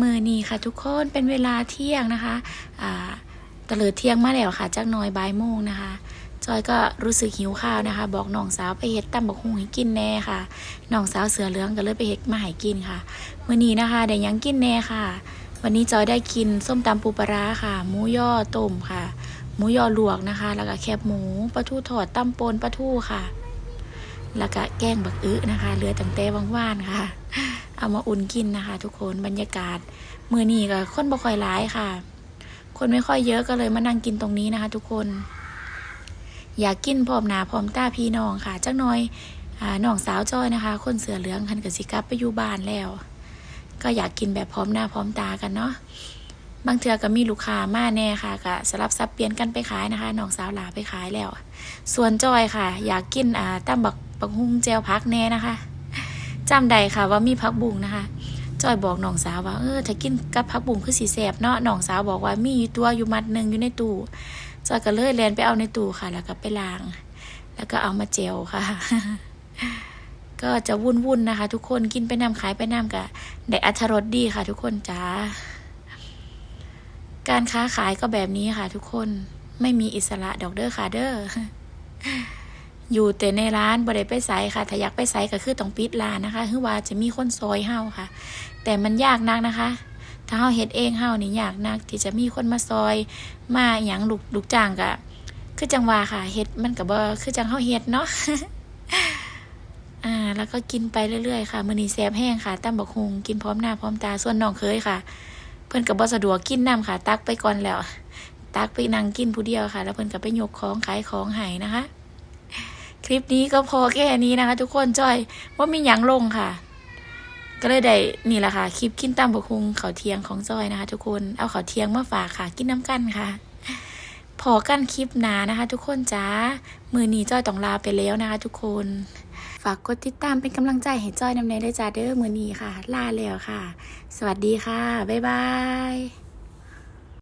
มือนี้ค่ะทุกคนเป็นเวลาเที่ยงนะคะตะเลิดเที่ยงมาแล้วค่ะจักน่อยบ่ายโมงนะคะ จอยก็รู้สึกหิวข้าวนะคะ บอกน้องสาวไปเฮ็ดตำบักหุ่งให้กินแน่ค่ะน้องสาวเสือเหลืองก็เลยไปเฮ็ดมาให้กินค่ะมื้อนี้นะคะได้หยังกินแน่ค่ะ วันนี้จอยได้กินส้มตำปูปลาร้าค่ะหมูย่อต้มค่ะหมูย่อลวกนะคะ แล้วก็แคบหมูปลาทูทอดตำปนปลาทูค่ะ แล้วก็แกงบักอึนะคะเหลือตั้งแต่ว่านๆค่ะ เอามาอุ่นกินนะคะ ทุกคนบรรยากาศมือนี้ก็คนบ่ค่อยร้ายค่ะ คนไม่ค่อยเยอะก็เลยมานั่งกินตรงนี้นะคะ ทุกคน อยากกินพร้อมหนาพร้อมตาพี่น้องค่ะจักหน่อยอน้องสาวจ้อยนะคะ คนเสือเหลืองคันกับสิกับไปอยู่บ้านแล้ว ก็อยากกินแบบพร้อมหน้าพร้อมตากันเนาะบางเทือก็มีลูกค้ามาแน่ค่ะก็สลับซับเปลี่ยนกันไปขายนะคะน้องสาวหลาไปขายแล้ว ส่วนจ้อยค่ะ อยากกินอ่าตั้มบักบักฮุ้งเจลพักแน่นะคะ จำได้ค่ะว่ามีพักบุงนะคะจอยบอกน้องสาวว่าเออถ้ากินกับผักบุ้งคือสีแสบเนาะน้องสาวบอกว่ามีอยู่ตัวอยู่มัดหนึ่งอยู่ในตู้จอยก็เลยแลนไปเอาในตู้ค่ะ แล้วก็ไปล้าง แล้วก็เอามาเจลค่ะ ก็จะวุ่นวุ่นๆนะคะ ทุกคนกินไปน้ำขายไปน้ำกะได้อัธรสดีค่ะ ทุกคนจ้าการค้าขายก็แบบนี้ค่ะ ทุกคนไม่มีอิสระดอกเด้อค่ะเด้อ อยู่แต่ในร้านบ่ได้ไปไสค่ะ ถ้าอยากไปไสก็คือต้องปิดร้านนะคะคือว่าจะมีคนซอยเฮาค่ะ แต่มันยากนักนะคะ ถ้าเฮาเฮ็ดเองเฮานี่ยากนัก ที่จะมีคนมาซอย มาหยังลูกลูกจ้างก็คือจังว่าค่ะเฮ็ดมันก็บ่คือจังเฮาเฮ็ดเนาะอ่า แล้วก็กินไปเรื่อยๆค่ะมื้อนี้แซ่บแห้งค่ะตำบักฮุงกินพร้อมหน้าพร้อมตาส่วนน้องเคยค่ะ เพิ่นก็บ่สะดวกกินน้ำค่ะ ตักไปก่อนแล้ว ตักไปนั่งกินผู้เดียวค่ะ แล้วเพิ่นก็ไปยกของขายของให้นะคะ ลิปนี้ก็พอแค่นี้นะคะ ทุกคนจอยว่ามีหยังลงค่ะ ก็เลยได้นี่แหละค่ะ คลิปกินตำบกคุงข้าเทียงของจอยนะคะ ทุกคนเอาเขาเทียงมาฝากค่ะ กินน้ำกันค่ะพอกันคลิปหนานะคะ ทุกคนจ้ามือนี้จอยต้องลาไปแล้วนะคะ ทุกคน ฝากกดติดตามเป็นกำลังใจให้จอยนำเนยได้วยจ้าเด้อมือนี้ค่ะ ลาแล้วค่ะ สวัสดีค่ะ บ๊ายบาย